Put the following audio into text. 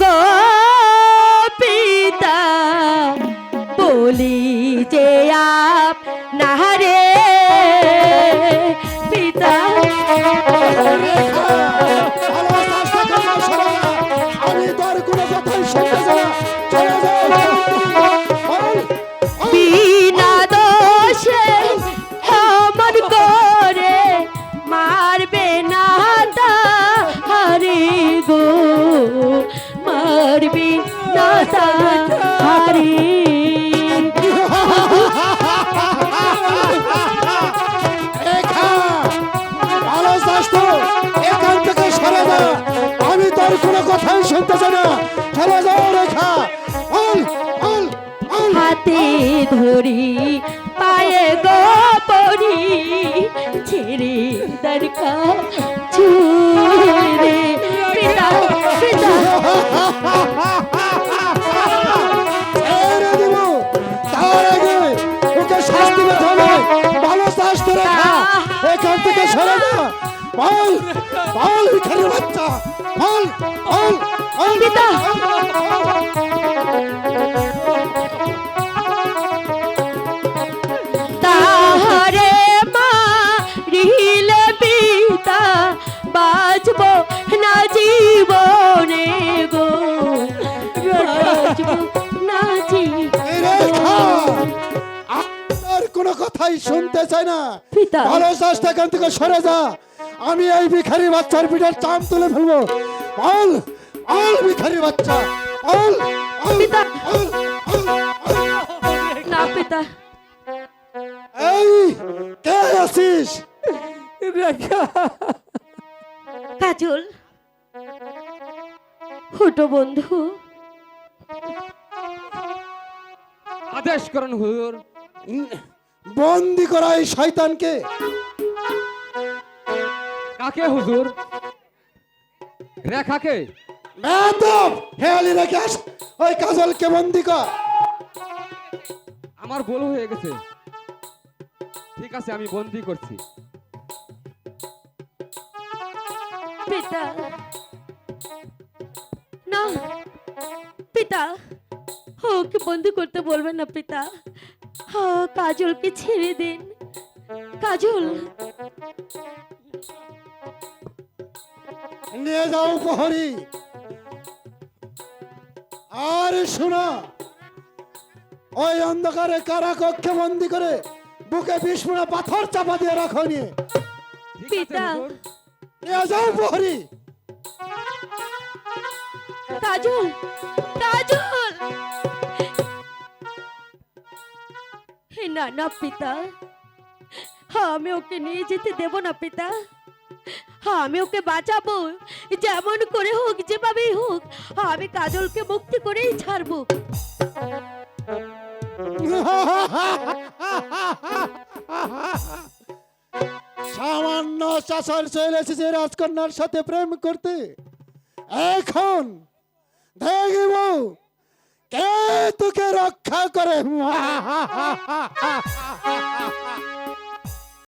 গো এখান থেকে সরে যা। আমি তোর কোনো কথাই শুনতে চাই না। চলে যাও রেখা। বল বল বল হাতে ধরি পায়ে গো পড়ি ছেড়ে দরকা ছুড়ে পিতা পিতা। এখান থেকে সরে যা। বল বল এখানে বাচ্চা বল বল বল পিতা। তাহারে মা পিতা বাঁচব না জীবনে গো। না জীবনে কোনো কথাই শুনতে চাই না। ভালো এখান থেকে সরে যা। আমি এই ভিখারি বাচ্চার পিঠের চাম তুলে ফেলব। বল বল ভিখারি বাচ্চা পিতা। বল। না পিতা। এই কে আছিস? কাজল ছোট বন্ধু। আদেশ করুন হুজুর। বন্দি করা এই শয়তানকে। কাকে হুজুর? রেখাকে বেদব হেয়ালি রেখে আস। ওই কাজলকে বন্দি কর। আমার ভুল হয়ে গেছে। ঠিক আছে আমি বন্দি করছি। পিতা। না পিতা। ওকে বন্ধু করতে বলবেন না পিতা। হ্যাঁ কাজলকে ছেড়ে দিন। কাজল নিয়ে যাও প্রহরী। আর শোনো ওই অন্ধকারে কারা কক্ষে বন্দি করে বুকে বিস্ফোরণে পাথর চাপা দিয়ে রাখো নিয়ে। পিতা। নিয়ে যাও প্রহরী। কাজল কাজল না না পিতা হ্যাঁ আমি ওকে নিয়ে যেতে দেব না পিতা। আমি ওকে বাঁচাবো। যেমন করে হোক, যেভাবেই হোক, আমি কাজলকে মুক্তি করেই ছাড়বো। সামান্য চাষার চলে এসেছে রাজকন্যার সাথে প্রেম করতে। এখন দেখিব কে তোকে রক্ষা করে।